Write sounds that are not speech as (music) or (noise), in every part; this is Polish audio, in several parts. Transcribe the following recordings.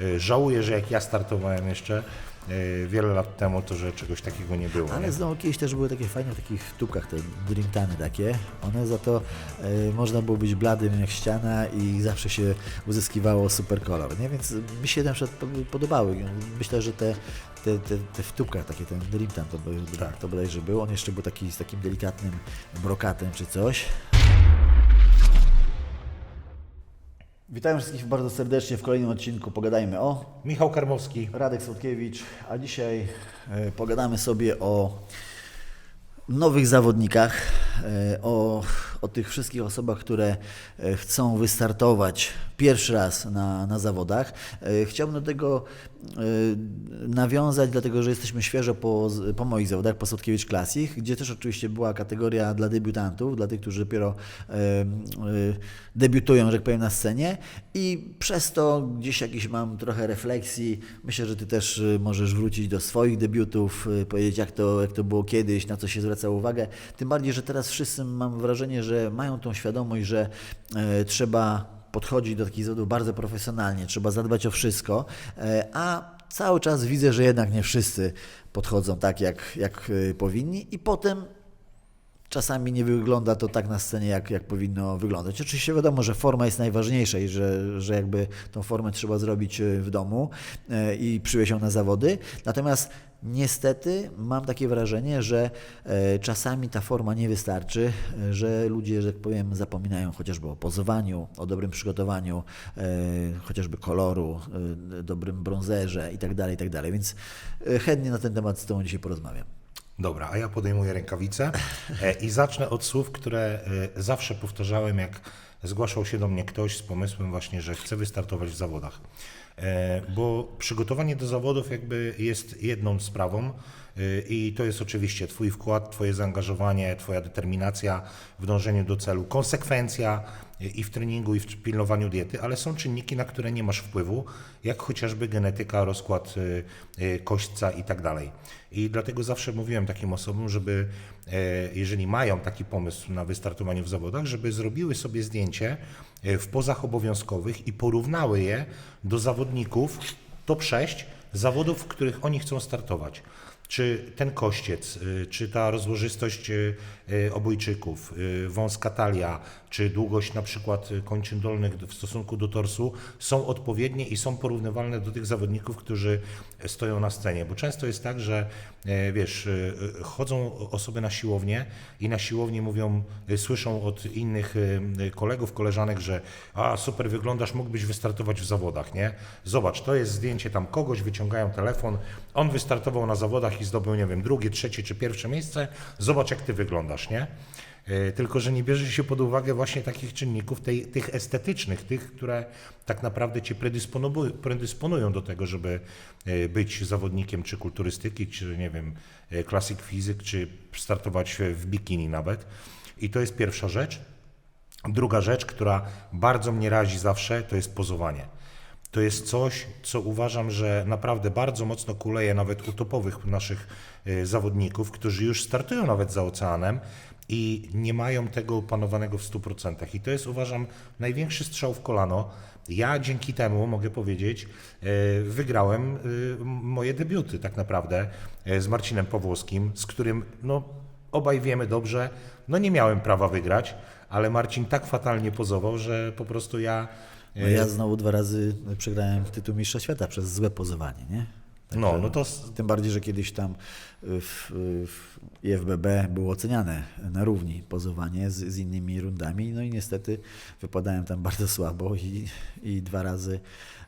Y, Żałuję, że jak ja startowałem jeszcze y, wiele lat temu, to że czegoś takiego nie było. Ale nie? znowu kiedyś też były takie fajne w takich tubkach, te dreamtany takie. One za to e, można było być bladym jak ściana i zawsze się uzyskiwało super kolor, nie? Więc mi się na przykład pod- podobały. Myślę, że te, te, te, te w tubkach takie, ten dreamtan to, Tak. to bodajże był. On jeszcze był taki z takim delikatnym brokatem czy coś. Witam wszystkich bardzo serdecznie w kolejnym odcinku Pogadajmy o Michał Karmowski. Radek Słodkiewicz, a dzisiaj e, pogadamy sobie o nowych zawodnikach, e, o, o tych wszystkich osobach, które e, chcą wystartować pierwszy raz na, na zawodach. E, Chciałbym do tego e, nawiązać, dlatego że jesteśmy świeżo po, po moich zawodach, po Słodkiewicz Classic, gdzie też oczywiście była kategoria dla debiutantów, dla tych, którzy dopiero debiutują, że tak powiem, na scenie i przez to gdzieś jakiś mam trochę refleksji. Myślę, że Ty też możesz wrócić do swoich debiutów, powiedzieć jak to, jak to było kiedyś, na co się zwracało uwagę. Tym bardziej, że teraz wszyscy mam wrażenie, że mają tą świadomość, że e, trzeba podchodzić do takich zawodów bardzo profesjonalnie, trzeba zadbać o wszystko, e, a cały czas widzę, że jednak nie wszyscy podchodzą tak, jak, jak e, powinni i potem czasami nie wygląda to tak na scenie, jak, jak powinno wyglądać. Oczywiście wiadomo, że forma jest najważniejsza i że, że jakby tą formę trzeba zrobić w domu i przywieźć ją na zawody. Natomiast niestety mam takie wrażenie, że e, czasami ta forma nie wystarczy, e, że ludzie, że tak powiem, zapominają chociażby o pozowaniu, o dobrym przygotowaniu, e, chociażby koloru, dobrym brązerze i tak dalej, i tak. Więc chętnie na ten temat z Tobą dzisiaj porozmawiam. Dobra, a ja podejmuję rękawice i zacznę od słów, które zawsze powtarzałem, jak zgłaszał się do mnie ktoś z pomysłem właśnie, że chce wystartować w zawodach. E, Bo przygotowanie do zawodów jakby jest jedną sprawą e, i to jest oczywiście Twój wkład, Twoje zaangażowanie, Twoja determinacja w dążeniu do celu, konsekwencja i w treningu, i w pilnowaniu diety, ale są czynniki, na które nie masz wpływu, jak chociażby genetyka, rozkład e, e, kośćca i tak dalej. I dlatego zawsze mówiłem takim osobom, żeby e, jeżeli mają taki pomysł na wystartowanie w zawodach, żeby zrobiły sobie zdjęcie e, w pozach obowiązkowych i porównały je do zawodników top 6 zawodów, w których oni chcą startować. Czy ten kościec, y, czy ta rozłożystość y, y, obojczyków, y, wąska talia, czy długość na przykład y, kończyn dolnych w stosunku do torsu są odpowiednie i są porównywalne do tych zawodników, którzy stoją na scenie. Bo często jest tak, że e, wiesz, y, y, chodzą osoby na siłownię i na siłowni mówią, słyszą od innych kolegów, koleżanek, że a super wyglądasz, mógłbyś wystartować w zawodach, nie? Zobacz, to jest zdjęcie tam kogoś, wyciągają telefon, on wystartował na zawodach i zdobył, nie wiem, drugie, trzecie czy pierwsze miejsce, zobacz jak ty wyglądasz, nie? E, Tylko, że nie bierze się pod uwagę właśnie takich czynników, tej, tych estetycznych, tych, które tak naprawdę cię predysponują, do tego, żeby e, być zawodnikiem czy kulturystyki, czy nie wiem, e, classic fizyk, czy startować w bikini nawet. I to jest pierwsza rzecz. Druga rzecz, która bardzo mnie razi zawsze, to jest pozowanie. To jest coś, co uważam, że naprawdę bardzo mocno kuleje nawet u topowych naszych zawodników, którzy już startują nawet za oceanem i nie mają tego opanowanego w 100%. I to jest uważam największy strzał w kolano. Ja dzięki temu mogę powiedzieć, e, wygrałem e, moje debiuty tak naprawdę e, z Marcinem Pawłowskim, z którym no, obaj wiemy dobrze, no nie miałem prawa wygrać, ale Marcin tak fatalnie pozował, że po prostu ja No ja znowu dwa razy przegrałem tytuł mistrza świata przez złe pozowanie, nie? No, no to Tym bardziej, że kiedyś tam w, w IFBB było oceniane na równi pozowanie z, z innymi rundami, no i niestety wypadałem tam bardzo słabo i, i dwa razy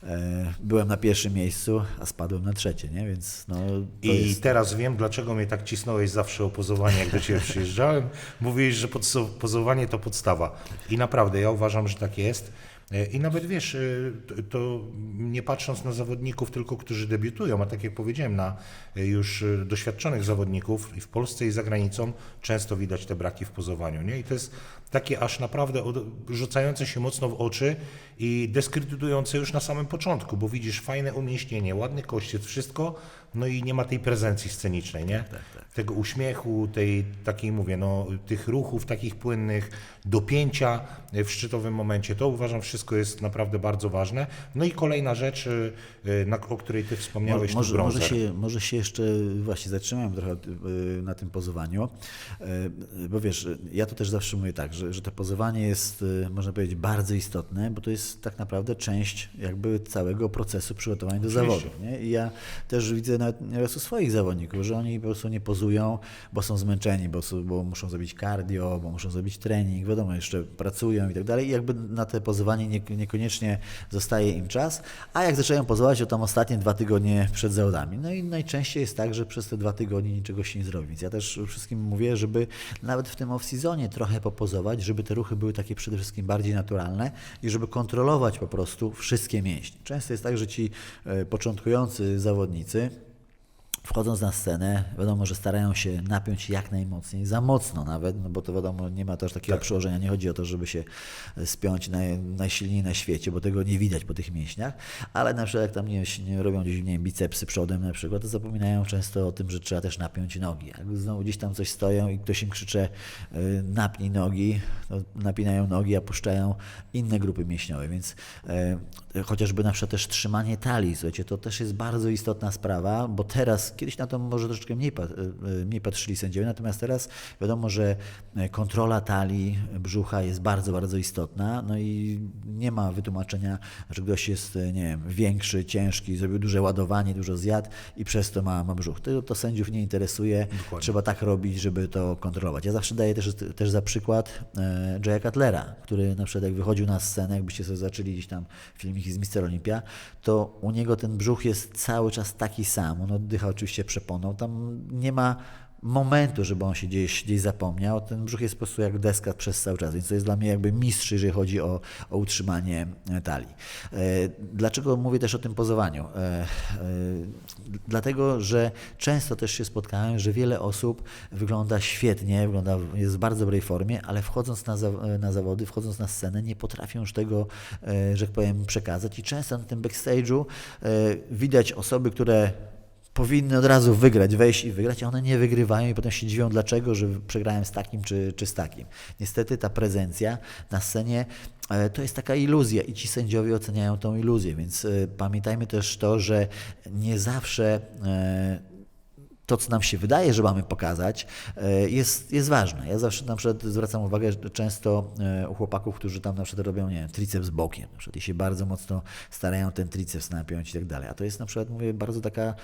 e, byłem na pierwszym miejscu, a spadłem na trzecie, nie? Więc no, I jest... teraz wiem, dlaczego mnie tak cisnąłeś zawsze o pozowanie, jak do Ciebie przyjeżdżałem. Mówiłeś, że pozowanie to podstawa. I naprawdę, ja uważam, że tak jest. E, I nawet wiesz, e, to- nie patrząc na zawodników tylko, którzy debiutują, a tak jak powiedziałem, na e, już doświadczonych zawodników i w Polsce i za granicą często widać te braki w pozowaniu. Nie? I to jest takie aż naprawdę rzucające się mocno w oczy i dyskredytujące już na samym początku, bo widzisz fajne umieśnienie, ładny kościec, wszystko, no i nie ma tej prezencji scenicznej, nie? Tego uśmiechu, tej takiej, mówię, no, tych ruchów takich płynnych, dopięcia w szczytowym momencie. To uważam wszystko jest naprawdę bardzo ważne. No i kolejna rzecz, y, y, na, o której ty wspomniałeś, może, to może, się, może się jeszcze właśnie zatrzymałem trochę y, na tym pozowaniu, y, bo wiesz, ja to też zawsze mówię tak, że, że to pozowanie jest, y, można powiedzieć, bardzo istotne, bo to jest tak naprawdę część jakby całego procesu przygotowania do Oczywiście. zawodu. Nie? I ja też widzę nawet nieraz u swoich zawodników, że oni po prostu nie pozują, bo są zmęczeni, bo, bo muszą zrobić cardio, bo muszą zrobić trening, wiadomo, jeszcze pracują i tak dalej. I jakby na te pozowanie nie, niekoniecznie zostaje im czas, a jak zaczynają pozować, to tam ostatnie dwa tygodnie przed zawodami. No i najczęściej jest tak, że przez te dwa tygodnie niczego się nie zrobi. Więc ja też wszystkim mówię, żeby nawet w tym off-seasonie trochę popozować, żeby te ruchy były takie przede wszystkim bardziej naturalne i żeby kontrolować po prostu wszystkie mięśnie. Często jest tak, że ci e, początkujący zawodnicy, Wchodząc na scenę, wiadomo, że starają się napiąć jak najmocniej, za mocno nawet, no bo to wiadomo, nie ma też takiego przełożenia, nie chodzi o to, żeby się e, spiąć naj, najsilniej na świecie, bo tego nie widać po tych mięśniach, ale na przykład jak tam nie, nie robią gdzieś, nie wiem, bicepsy przodem na przykład, to zapominają często o tym, że trzeba też napiąć nogi. Jak znowu gdzieś tam coś stoją i ktoś im krzycze e, napnij nogi, to napinają nogi, a puszczają inne grupy mięśniowe, więc e, chociażby na przykład też trzymanie talii, słuchajcie, to też jest bardzo istotna sprawa, bo teraz, kiedyś na to może troszeczkę mniej, y, mniej patrzyli sędziowie, natomiast teraz wiadomo, że e, kontrola talii, brzucha jest bardzo, bardzo istotna, no i nie ma wytłumaczenia, że ktoś jest, e, nie wiem, większy, ciężki, zrobił duże ładowanie, dużo zjadł i przez to ma, ma brzuch. To, to sędziów nie interesuje, trzeba tak robić, żeby to kontrolować. Ja zawsze daję też, też za przykład e, Jaya Cutlera, który na przykład jak wychodził na scenę, jakbyście sobie zaczęli gdzieś tam filmiki z Mister Olympia, to u niego ten brzuch jest cały czas taki sam. On oddycha oczywiście przeponą. Tam nie ma momentu, żeby on się gdzieś, gdzieś zapomniał. Ten brzuch jest po prostu jak deska przez cały czas, więc to jest dla mnie jakby mistrz, jeżeli chodzi o, o utrzymanie e, talii. E, Dlaczego mówię też o tym pozowaniu? E, Dlatego, że często też się spotkałem, że wiele osób wygląda świetnie, wygląda, jest w bardzo dobrej formie, ale wchodząc na, za, na zawody, wchodząc na scenę, nie potrafią już tego, że tak powiem, przekazać. I często na tym backstage'u widać osoby, które powinny od razu wygrać, wejść i wygrać, a one nie wygrywają i potem się dziwią, dlaczego, że przegrałem z takim czy, czy z takim. Niestety ta prezencja na scenie e, to jest taka iluzja i ci sędziowie oceniają tą iluzję, więc e, pamiętajmy też to, że nie zawsze e, to, co nam się wydaje, że mamy pokazać, e, jest, jest ważne. Ja zawsze na przykład zwracam uwagę że często e, u chłopaków, którzy tam na przykład robią, nie wiem, triceps bokiem, na przykład i się bardzo mocno starają ten triceps napiąć i tak dalej. A to jest na przykład, mówię, bardzo taka e,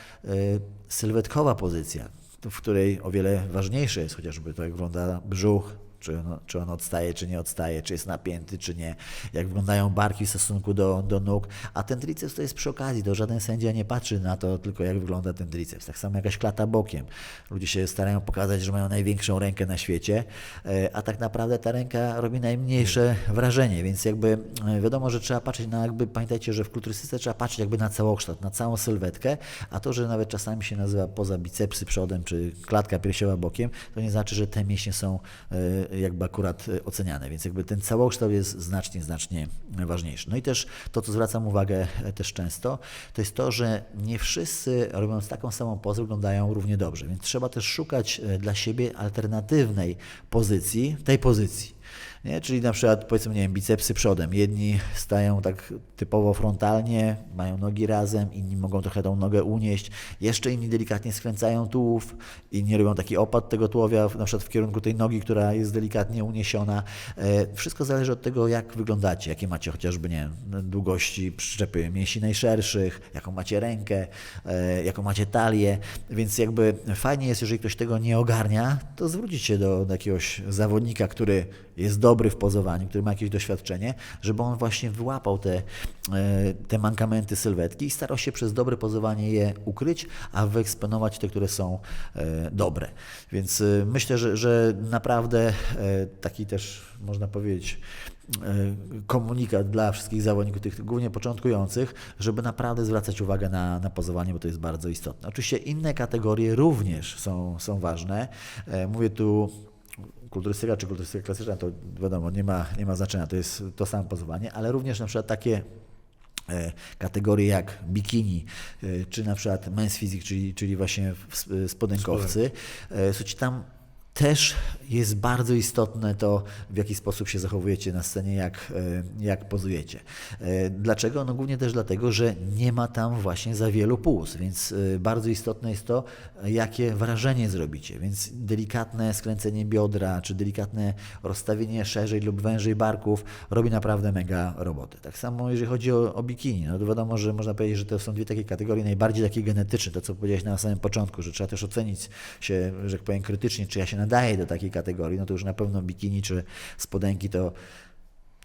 sylwetkowa pozycja, w której o wiele ważniejsze jest chociażby to, jak wygląda brzuch, czy on, czy on odstaje, czy nie odstaje, czy jest napięty, czy nie, jak wyglądają barki w stosunku do, do nóg, a ten triceps to jest przy okazji, to żaden sędzia nie patrzy na to tylko jak wygląda ten triceps, tak samo jakaś klata bokiem. Ludzie się starają pokazać, że mają największą rękę na świecie, e, a tak naprawdę ta ręka robi najmniejsze wrażenie, więc jakby e, wiadomo, że trzeba patrzeć na jakby, pamiętajcie, że w kulturystyce trzeba patrzeć jakby na całokształt, na całą sylwetkę, a to, że nawet czasami się nazywa poza bicepsy przodem, czy klatka piersiowa bokiem, to nie znaczy, że te mięśnie są e, jakby akurat e, oceniane, więc jakby ten całokształt jest znacznie, znacznie ważniejszy. No i też to, co zwracam uwagę e, też często, to jest to, że nie wszyscy robiąc taką samą pozę wyglądają równie dobrze, więc trzeba też szukać e, dla siebie alternatywnej pozycji, tej pozycji. Nie? Czyli na przykład powiedzmy, nie wiem, bicepsy przodem. Jedni stają tak typowo frontalnie, mają nogi razem, inni mogą trochę tą nogę unieść, jeszcze inni delikatnie skręcają tułów, inni robią taki opad tego tułowia, na przykład w kierunku tej nogi, która jest delikatnie uniesiona. E, Wszystko zależy od tego, jak wyglądacie, jakie macie chociażby, nie wiem, długości przyczepy mięśni najszerszych, jaką macie rękę, e, jaką macie talię, więc jakby fajnie jest, jeżeli ktoś tego nie ogarnia, to zwrócić się do, do jakiegoś zawodnika, który jest dobry w pozowaniu, który ma jakieś doświadczenie, żeby on właśnie wyłapał te, e, te mankamenty sylwetki i starał się przez dobre pozowanie je ukryć, a wyeksponować te, które są e, dobre. Więc e, myślę, że, że naprawdę taki też można powiedzieć komunikat dla wszystkich zawodników, tych głównie początkujących, żeby naprawdę zwracać uwagę na, na pozowanie, bo to jest bardzo istotne. Oczywiście inne kategorie również są, są ważne. Mówię tu kulturystyka czy kulturystyka klasyczna, to wiadomo, nie ma, nie ma znaczenia, to jest to samo pozowanie, ale również na przykład takie e, kategorie jak bikini, e, czy na przykład men's physique, czyli, czyli właśnie w- spodenkowcy, e, słuchajcie, tam też jest bardzo istotne to, w jaki sposób się zachowujecie na scenie, jak, e, jak pozujecie. E, Dlaczego? No głównie też dlatego, że nie ma tam właśnie za wielu puls, więc e, bardzo istotne jest to, jakie wrażenie zrobicie. Więc delikatne skręcenie biodra, czy delikatne rozstawienie szerzej lub wężej barków robi naprawdę mega roboty. Tak samo jeżeli chodzi o, o bikini, no to wiadomo, że można powiedzieć, że to są dwie takie kategorie najbardziej takie genetyczne, to co powiedziałeś na samym początku, że trzeba też ocenić się, że tak powiem, krytycznie, czy ja się nadaję do takiej kategorii, no to już na pewno bikini czy spodenki to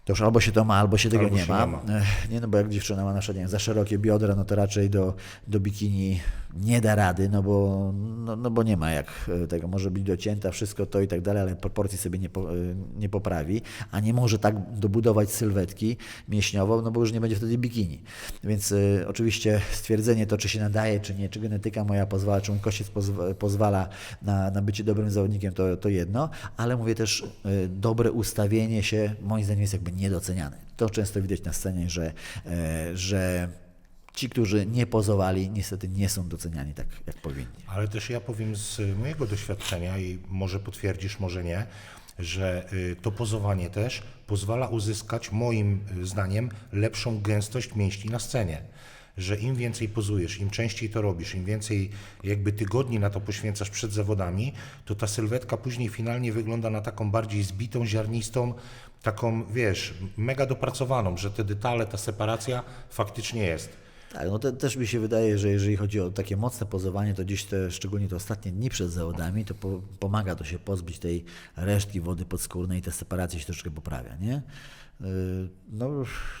to już albo się to ma, albo się tego Albo nie się ma. nie ma. Nie, no bo jak dziewczyna ma na przykład nie wiem, za szerokie biodra, no to raczej do, do bikini nie da rady, no bo, no, no bo nie ma jak e, tego. Może być docięta, wszystko to i tak dalej, ale proporcji sobie nie, po, e, nie poprawi, a nie może tak dobudować sylwetki mięśniową, no bo już nie będzie wtedy bikini. Więc e, oczywiście stwierdzenie to, czy się nadaje, czy nie, czy genetyka moja pozwala, czy mój kościec pozwa, pozwala na, na bycie dobrym zawodnikiem, to, to jedno, ale mówię też, e, dobre ustawienie się moim zdaniem jest jakby niedoceniane. To często widać na scenie, że, e, że ci, którzy nie pozowali, niestety nie są doceniani tak, jak powinni. Ale też ja powiem z mojego doświadczenia i może potwierdzisz, może nie, że y, to pozowanie też pozwala uzyskać moim y, zdaniem lepszą gęstość mięśni na scenie. Że im więcej pozujesz, im częściej to robisz, im więcej jakby tygodni na to poświęcasz przed zawodami, to ta sylwetka później finalnie wygląda na taką bardziej zbitą, ziarnistą, taką wiesz, mega dopracowaną, że te detale, ta separacja faktycznie jest. Tak, no też mi się wydaje, że jeżeli chodzi o takie mocne pozowanie, to gdzieś te, szczególnie te ostatnie dni przed zawodami, to po, pomaga to się pozbyć tej resztki wody podskórnej i ta separacja się troszkę poprawia, nie? Yy, No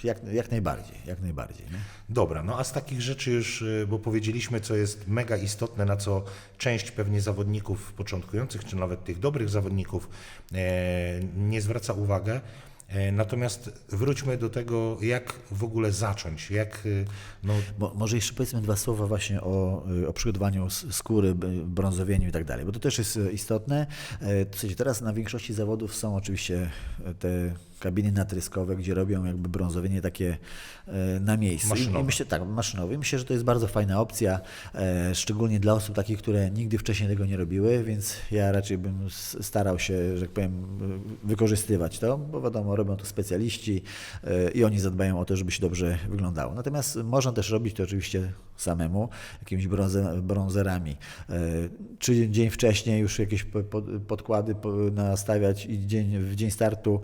jak, jak najbardziej, jak najbardziej, nie? Dobra, no a z takich rzeczy już, y, bo powiedzieliśmy, co jest mega istotne, na co część pewnie zawodników początkujących, czy nawet tych dobrych zawodników e, nie zwraca uwagę. E, natomiast wróćmy do tego, jak w ogóle zacząć, jak y, no, Mo, może jeszcze powiedzmy dwa słowa właśnie o, y, o przygotowaniu skóry, brązowieniu i tak dalej, bo to też jest istotne. E, teraz na większości zawodów są oczywiście e, te kabiny natryskowe, gdzie robią jakby brązowienie takie e, na miejscu. Maszynowe. I myślę, tak, maszynowe. I Myślę, że to jest bardzo fajna opcja, e, szczególnie dla osób takich, które nigdy wcześniej tego nie robiły, więc ja raczej bym starał się, że tak powiem, wykorzystywać to, bo wiadomo, robią to specjaliści e, i oni zadbają o to, żeby się dobrze wyglądało. Natomiast można też robić to oczywiście samemu, jakimiś brąze, brązerami. Czy dzień wcześniej już jakieś po- po- podkłady po- nastawiać i dzień, w dzień startu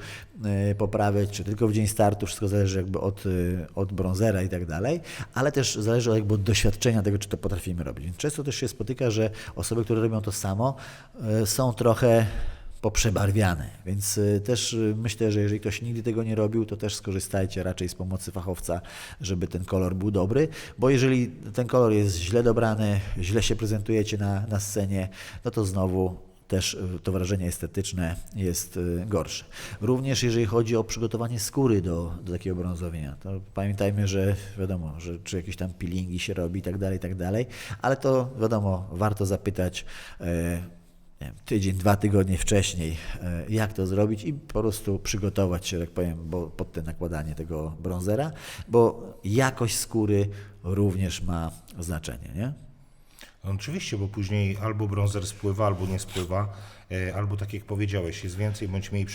poprawiać, czy tylko w dzień startu, wszystko zależy jakby od, e, od brązera i tak dalej, ale też zależy jakby od doświadczenia tego, czy to potrafimy robić. Więc często też się spotyka, że osoby, które robią to samo, e, są trochę poprzebarwiane, więc y, też y, myślę, że jeżeli ktoś nigdy tego nie robił, to też skorzystajcie raczej z pomocy fachowca, żeby ten kolor był dobry, bo jeżeli ten kolor jest źle dobrany, źle się prezentujecie na, na scenie, no to znowu też y, to wrażenie estetyczne jest y, gorsze. Również jeżeli chodzi o przygotowanie skóry do, do takiego brązowienia, to pamiętajmy, że wiadomo, że czy jakieś tam peelingi się robi i tak dalej, i tak dalej, ale to wiadomo, warto zapytać e, wiem, tydzień, dwa tygodnie wcześniej, e, jak to zrobić i po prostu przygotować się, tak powiem, bo, pod te nakładanie tego brązera, bo jakość skóry również ma znaczenie, nie? No Oczywiście, bo później albo brązer spływa, albo nie spływa, e, albo tak jak powiedziałeś, jest więcej bądź mniej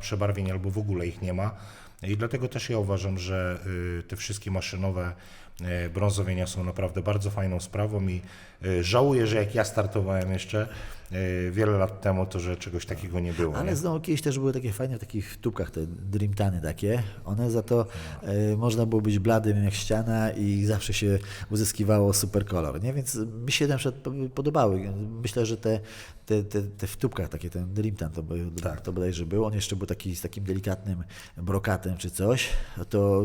przebarwień, albo w ogóle ich nie ma. I dlatego też ja uważam, że y, te wszystkie maszynowe e, brązowienia są naprawdę bardzo fajną sprawą i żałuję, że jak ja startowałem jeszcze e, wiele lat temu, to że czegoś takiego nie było. Ale nie? znowu kiedyś też były takie fajne w takich tubkach, te dreamtany takie. One za to e, można było być bladym jak ściana i zawsze się uzyskiwało super kolor, nie? Więc mi się na przykład po- podobały. Myślę, że te, te, te, te w tubkach takie, ten dreamtan to, by, Tak. to bodajże był. On jeszcze był taki z takim delikatnym brokatem czy coś. To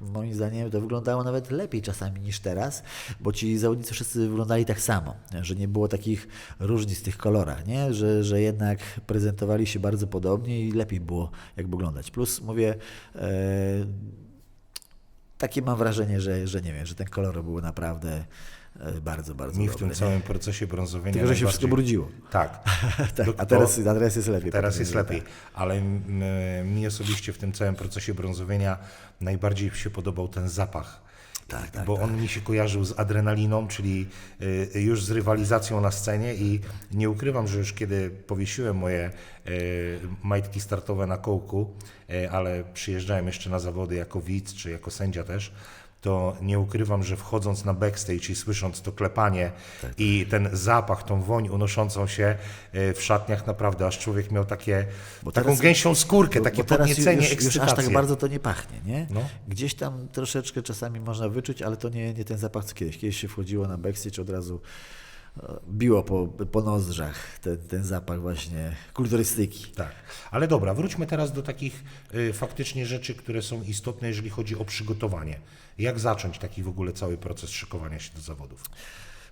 moim zdaniem to wyglądało nawet lepiej czasami niż teraz, bo ci zawodnicy wszyscy wyglądali tak samo, że nie było takich różnic w tych kolorach, nie? Że, że jednak prezentowali się bardzo podobnie i lepiej było jak wyglądać. Plus mówię, e, takie mam wrażenie, że, że nie wiem, że ten kolor był naprawdę e, bardzo, bardzo Mi w tym całym procesie brązowienia Tylko, że się wszystko brudziło. Tak. (laughs) Tak, a, teraz, a teraz jest lepiej. Teraz potem, jest lepiej, tak. ale mm, mi osobiście w tym całym procesie brązowienia najbardziej się podobał ten zapach. Tak, tak, bo on mi się kojarzył z adrenaliną, czyli y, już z rywalizacją na scenie i nie ukrywam, że już kiedy powiesiłem moje y, majtki startowe na kołku, y, ale przyjeżdżałem jeszcze na zawody jako widz czy jako sędzia też, to nie ukrywam, że wchodząc na backstage i słysząc to klepanie Tak, i ten zapach, tą woń unoszącą się y, w szatniach, naprawdę aż człowiek miał takie, Bo taką teraz- gęsią skórkę, Bo- takie bo podniecenie, już, już aż tak bardzo to nie pachnie, nie? No. Gdzieś tam troszeczkę czasami można wyczuć, ale to nie, nie ten zapach co kiedyś. Kiedyś się wchodziło na backstage od razu e, biło po, po nozdrzach ten, ten zapach właśnie kulturystyki. Tak, ale dobra, wróćmy teraz do takich y, faktycznie rzeczy, które są istotne, jeżeli chodzi o przygotowanie. Jak zacząć taki w ogóle cały proces szykowania się do zawodów?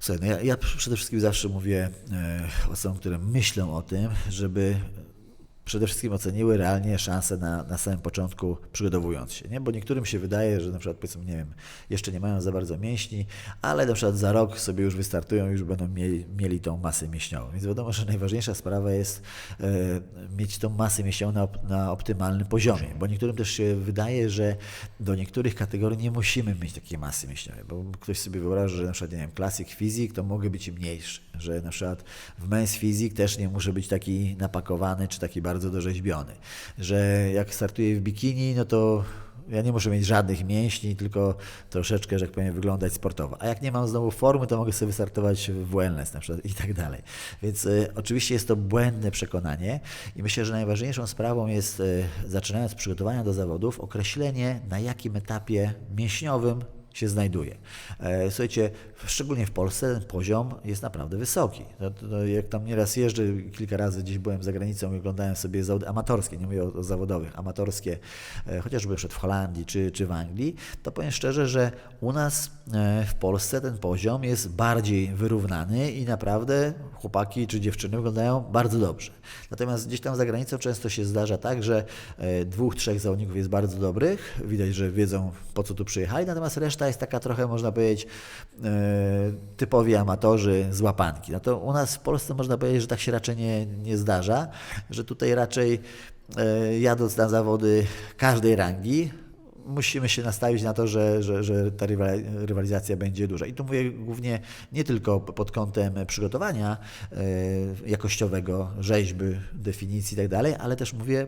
Słuchaj, no ja, ja przede wszystkim zawsze mówię e, osobom, które myślą o tym, żeby przede wszystkim oceniły realnie szanse na, na samym początku, przygotowując się, nie? Bo niektórym się wydaje, że na przykład powiedzmy, nie wiem, jeszcze nie mają za bardzo mięśni, ale na przykład za rok sobie już wystartują, już będą mieli, mieli tą masę mięśniową. Więc wiadomo, że najważniejsza sprawa jest e, mieć tą masę mięśniową na, na optymalnym poziomie, bo niektórym też się wydaje, że do niektórych kategorii nie musimy mieć takiej masy mięśniowej, bo ktoś sobie wyobraża, że na przykład, nie wiem, klasyk fizik, to mogę być mniejszy, że na przykład w men's fizik też nie muszę być taki napakowany, czy taki bardzo dorzeźbiony, że jak startuję w bikini, no to ja nie muszę mieć żadnych mięśni, tylko troszeczkę, że tak powiem, wyglądać sportowo. A jak nie mam znowu formy, to mogę sobie wystartować w wellness na przykład i tak dalej. Więc y, oczywiście jest to błędne przekonanie i myślę, że najważniejszą sprawą jest, y, zaczynając przygotowania do zawodów, określenie na jakim etapie mięśniowym się znajduje. E, Słuchajcie, szczególnie w Polsce ten poziom jest naprawdę wysoki. To, to jak tam nieraz jeżdżę, kilka razy gdzieś byłem za granicą i oglądałem sobie zawody amatorskie, nie mówię o, o zawodowych, amatorskie, e, chociażby przed w Holandii czy, czy w Anglii, to powiem szczerze, że u nas e, w Polsce ten poziom jest bardziej wyrównany i naprawdę chłopaki czy dziewczyny wyglądają bardzo dobrze. Natomiast gdzieś tam za granicą często się zdarza tak, że dwóch, trzech zawodników jest bardzo dobrych, widać, że wiedzą po co tu przyjechali, natomiast reszta jest taka trochę, można powiedzieć, e, typowi amatorzy z łapanki. No to u nas w Polsce można powiedzieć, że tak się raczej nie, nie zdarza, że tutaj raczej e, jadąc na zawody każdej rangi, musimy się nastawić na to, że, że, że ta rywali- rywalizacja będzie duża. I tu mówię głównie nie tylko pod kątem przygotowania e, jakościowego, rzeźby, definicji i tak dalej, ale też mówię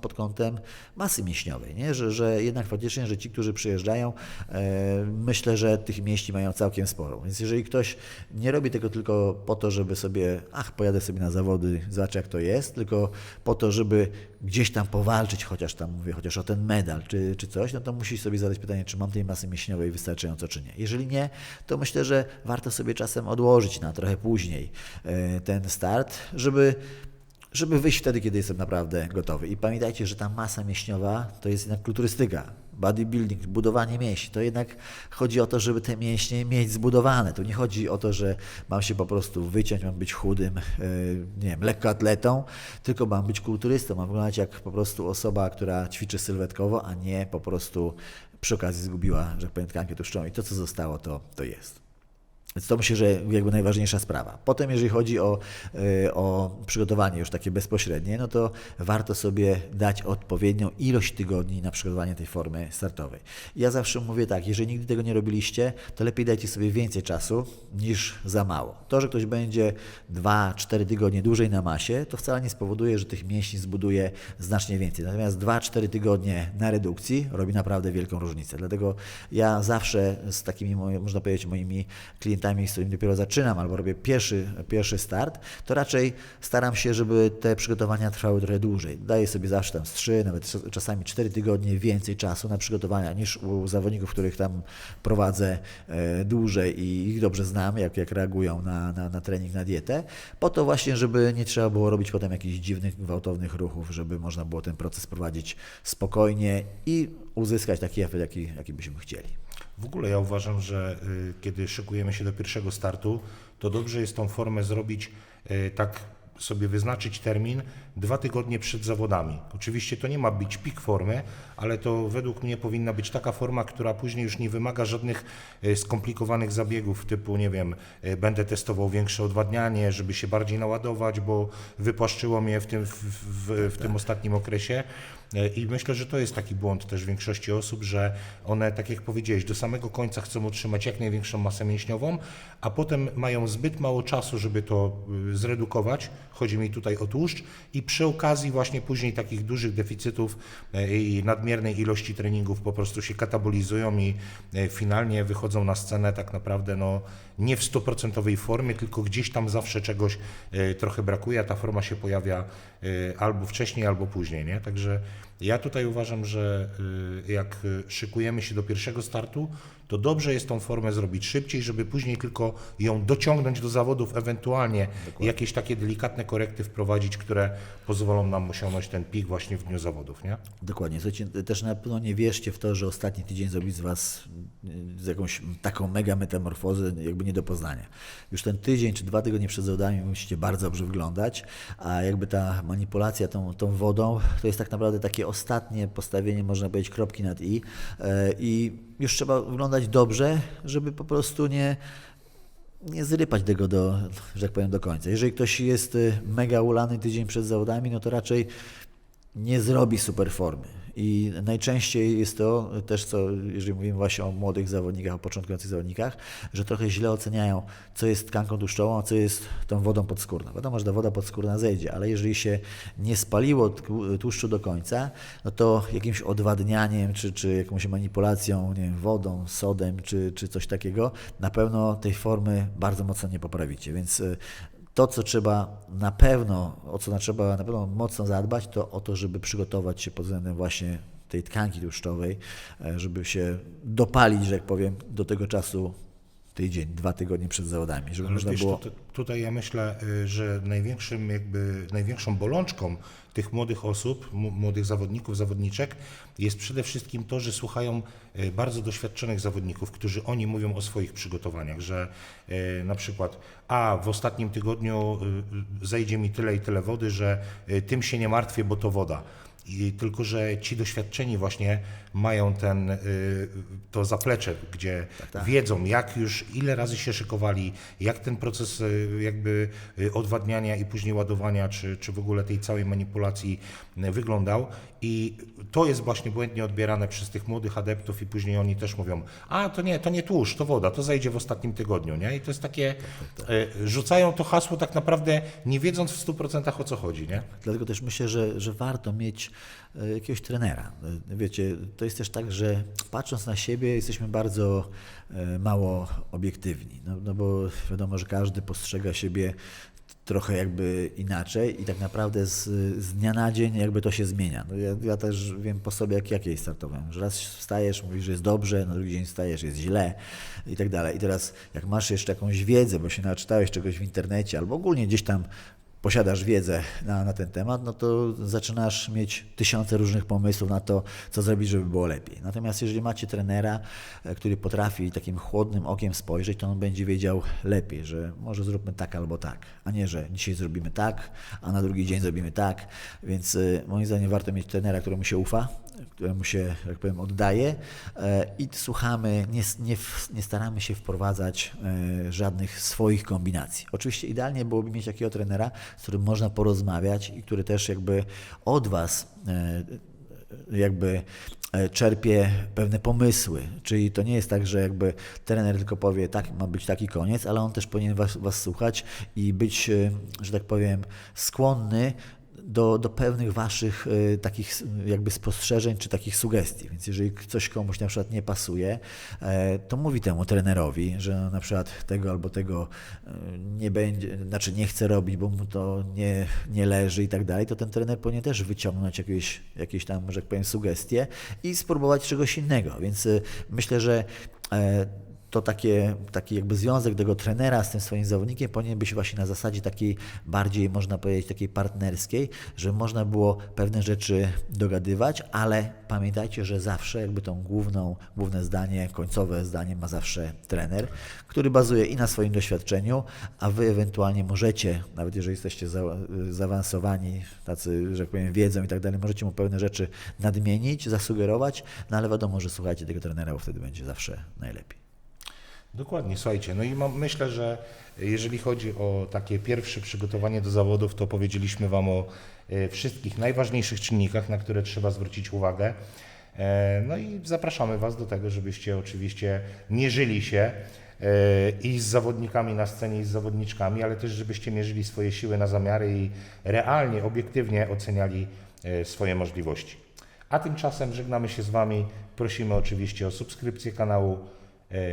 pod kątem masy mięśniowej, nie? Że, że jednak faktycznie, że ci, którzy przyjeżdżają, e, myślę, że tych mięśni mają całkiem sporo. Więc jeżeli ktoś nie robi tego tylko po to, żeby sobie, ach, pojadę sobie na zawody, zobaczę jak to jest, tylko po to, żeby gdzieś tam powalczyć, chociaż tam mówię, chociaż o ten medal czy, czy coś, no to musi sobie zadać pytanie, czy mam tej masy mięśniowej wystarczająco, czy nie. Jeżeli nie, to myślę, że warto sobie czasem odłożyć na trochę później e, ten start, żeby żeby wyjść wtedy, kiedy jestem naprawdę gotowy. I pamiętajcie, że ta masa mięśniowa to jest jednak kulturystyka, bodybuilding, budowanie mięśni. To jednak chodzi o to, żeby te mięśnie mieć zbudowane. Tu nie chodzi o to, że mam się po prostu wyciąć, mam być chudym, e, nie wiem, lekkoatletą, tylko mam być kulturystą, mam wyglądać jak po prostu osoba, która ćwiczy sylwetkowo, a nie po prostu przy okazji zgubiła, że powiem, tkankę tłuszczową i to, co zostało, to, to jest. Więc to myślę, że jakby najważniejsza sprawa. Potem, jeżeli chodzi o, y, o przygotowanie już takie bezpośrednie, no to warto sobie dać odpowiednią ilość tygodni na przygotowanie tej formy startowej. Ja zawsze mówię tak, jeżeli nigdy tego nie robiliście, to lepiej dajcie sobie więcej czasu niż za mało. To, że ktoś będzie 2-4 tygodnie dłużej na masie, to wcale nie spowoduje, że tych mięśni zbuduje znacznie więcej. Natomiast 2-4 tygodnie na redukcji robi naprawdę wielką różnicę. Dlatego ja zawsze z takimi, można powiedzieć, moimi klientami, z którymi dopiero zaczynam albo robię pierwszy, pierwszy start, to raczej staram się, żeby te przygotowania trwały trochę dłużej. Daję sobie zawsze tam z 3, nawet czas- czasami 4 tygodnie więcej czasu na przygotowania niż u zawodników, których tam prowadzę e, dłużej i ich dobrze znam, jak, jak reagują na, na, na trening, na dietę, po to właśnie, żeby nie trzeba było robić potem jakichś dziwnych, gwałtownych ruchów, żeby można było ten proces prowadzić spokojnie i uzyskać taki efekt, jaki, jaki byśmy chcieli. W ogóle ja uważam, że y, kiedy szykujemy się do pierwszego startu, to dobrze jest tą formę zrobić y, tak sobie wyznaczyć termin dwa tygodnie przed zawodami. Oczywiście to nie ma być pik formy, ale to według mnie powinna być taka forma, która później już nie wymaga żadnych e, skomplikowanych zabiegów typu, nie wiem, będę testował większe odwadnianie, żeby się bardziej naładować, bo wypłaszczyło mnie w tym, w, w, w tym ostatnim okresie. E, I myślę, że to jest taki błąd też większości osób, że one, tak jak powiedziałeś, do samego końca chcą utrzymać jak największą masę mięśniową, a potem mają zbyt mało czasu, żeby to y, zredukować. Chodzi mi tutaj o tłuszcz i przy okazji właśnie później takich dużych deficytów e, i nadmiernej ilości treningów po prostu się katabolizują i e, finalnie wychodzą na scenę tak naprawdę no, nie w stuprocentowej formie, tylko gdzieś tam zawsze czegoś trochę brakuje, a ta forma się pojawia albo wcześniej, albo później, nie? Także ja tutaj uważam, że y, jak y, szykujemy się do pierwszego startu, to dobrze jest tą formę zrobić szybciej, żeby później tylko ją dociągnąć do zawodów, ewentualnie jakieś takie delikatne korekty wprowadzić, które pozwolą nam osiągnąć ten pik właśnie w dniu zawodów, nie? Dokładnie. Słuchajcie, też na pewno nie wierzcie w to, że ostatni tydzień zrobi z Was z jakąś taką mega metamorfozę, jakby nie do poznania. Już ten tydzień czy dwa tygodnie przed zawodami musicie bardzo dobrze wyglądać, a jakby ta manipulacja tą, tą wodą to jest tak naprawdę takie ostatnie postawienie, można powiedzieć, kropki nad i. e, I już trzeba wyglądać dobrze, żeby po prostu nie nie zrypać tego do, że tak powiem, do końca. Jeżeli ktoś jest y, mega ulany tydzień przed zawodami, no to raczej nie zrobi super formy. I najczęściej jest to też, co, jeżeli mówimy właśnie o młodych zawodnikach, o początkujących zawodnikach, że trochę źle oceniają, co jest tkanką tłuszczową, a co jest tą wodą podskórną. Wiadomo, że ta woda podskórna zejdzie, ale jeżeli się nie spaliło tłu- tłuszczu do końca, no to jakimś odwadnianiem, czy, czy jakąś manipulacją, nie wiem, wodą, sodem, czy, czy coś takiego, na pewno tej formy bardzo mocno nie poprawicie. Więc to, co trzeba na pewno, o co trzeba na pewno mocno zadbać, to o to, żeby przygotować się pod względem właśnie tej tkanki tłuszczowej, e, żeby się dopalić, że jak powiem, do tego czasu tydzień, dwa tygodnie przed zawodami, żeby Ale można wiesz, było... tutaj, tutaj ja myślę, y, że największym jakby, największą bolączką tych młodych osób, młodych zawodników, zawodniczek jest przede wszystkim to, że słuchają y, bardzo doświadczonych zawodników, którzy oni mówią o swoich przygotowaniach, że y, na przykład a w ostatnim tygodniu zejdzie mi tyle i tyle wody, że tym się nie martwię, bo to woda. I tylko, że ci doświadczeni właśnie mają ten, y, to zaplecze, gdzie tak. wiedzą, jak już, ile razy się szykowali, jak ten proces y, jakby y, odwadniania i później ładowania, czy, czy w ogóle tej całej manipulacji wyglądał. I to jest właśnie błędnie odbierane przez tych młodych adeptów i później oni też mówią, a to nie, to nie tłuszcz, to woda, to zejdzie w ostatnim tygodniu, nie? I to jest takie, y, rzucają to hasło tak naprawdę nie wiedząc w 100% o co chodzi, nie? Dlatego też myślę, że, że warto mieć jakiegoś trenera. E, Wiecie, to jest też tak, że patrząc na siebie jesteśmy bardzo e, mało obiektywni, no, no bo wiadomo, że każdy postrzega siebie trochę jakby inaczej i tak naprawdę z, z dnia na dzień jakby to się zmienia. No ja, ja też wiem po sobie, jak jakiej startowałem, że raz wstajesz, mówisz, że jest dobrze, na drugi dzień wstajesz, jest źle i tak dalej. I teraz jak masz jeszcze jakąś wiedzę, bo się naczytałeś czegoś w internecie albo ogólnie gdzieś tam posiadasz wiedzę na, na ten temat, no to zaczynasz mieć tysiące różnych pomysłów na to, co zrobić, żeby było lepiej. Natomiast jeżeli macie trenera, e, który potrafi takim chłodnym okiem spojrzeć, to on będzie wiedział lepiej, że może zróbmy tak albo tak, a nie, że dzisiaj zrobimy tak, a na drugi dzień zrobimy tak. Więc y, moim zdaniem warto mieć trenera, któremu się ufa, któremu się, jak powiem, oddaje e, i słuchamy, nie, nie, nie staramy się wprowadzać e, żadnych swoich kombinacji. Oczywiście idealnie byłoby mieć takiego trenera, z którym można porozmawiać i który też jakby od Was e, jakby e, czerpie pewne pomysły. Czyli to nie jest tak, że jakby trener tylko powie, tak, ma być taki koniec, ale on też powinien was, was słuchać i być, e, że tak powiem, skłonny do, do pewnych waszych e, takich jakby spostrzeżeń czy takich sugestii. Więc jeżeli coś komuś na przykład nie pasuje, e, to mówi temu trenerowi, że na przykład tego albo tego e, nie będzie, znaczy nie chce robić, bo mu to nie, nie leży i tak dalej, to ten trener powinien też wyciągnąć jakieś, jakieś tam, że tak powiem, sugestie i spróbować czegoś innego. Więc e, myślę, że e, to takie, taki jakby związek tego trenera z tym swoim zawodnikiem powinien być właśnie na zasadzie takiej bardziej, można powiedzieć, takiej partnerskiej, że można było pewne rzeczy dogadywać, ale pamiętajcie, że zawsze jakby tą główną, główne zdanie, końcowe zdanie ma zawsze trener, który bazuje i na swoim doświadczeniu, a wy ewentualnie możecie, nawet jeżeli jesteście za, zaawansowani, tacy, że tak powiem, wiedzą i tak dalej, możecie mu pewne rzeczy nadmienić, zasugerować, no ale wiadomo, że słuchajcie tego trenera, bo wtedy będzie zawsze najlepiej. Dokładnie, słuchajcie, no i mam, myślę, że jeżeli chodzi o takie pierwsze przygotowanie do zawodów, to powiedzieliśmy Wam o e, wszystkich najważniejszych czynnikach, na które trzeba zwrócić uwagę. E, No i zapraszamy Was do tego, żebyście oczywiście mierzyli się e, i z zawodnikami na scenie, i z zawodniczkami, ale też żebyście mierzyli swoje siły na zamiary i realnie, obiektywnie oceniali swoje możliwości. A tymczasem żegnamy się z Wami. Prosimy oczywiście o subskrypcję kanału,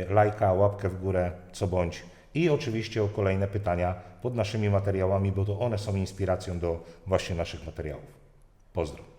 lajka, łapkę w górę, co bądź. I oczywiście o kolejne pytania pod naszymi materiałami, bo to one są inspiracją do właśnie naszych materiałów. Pozdro.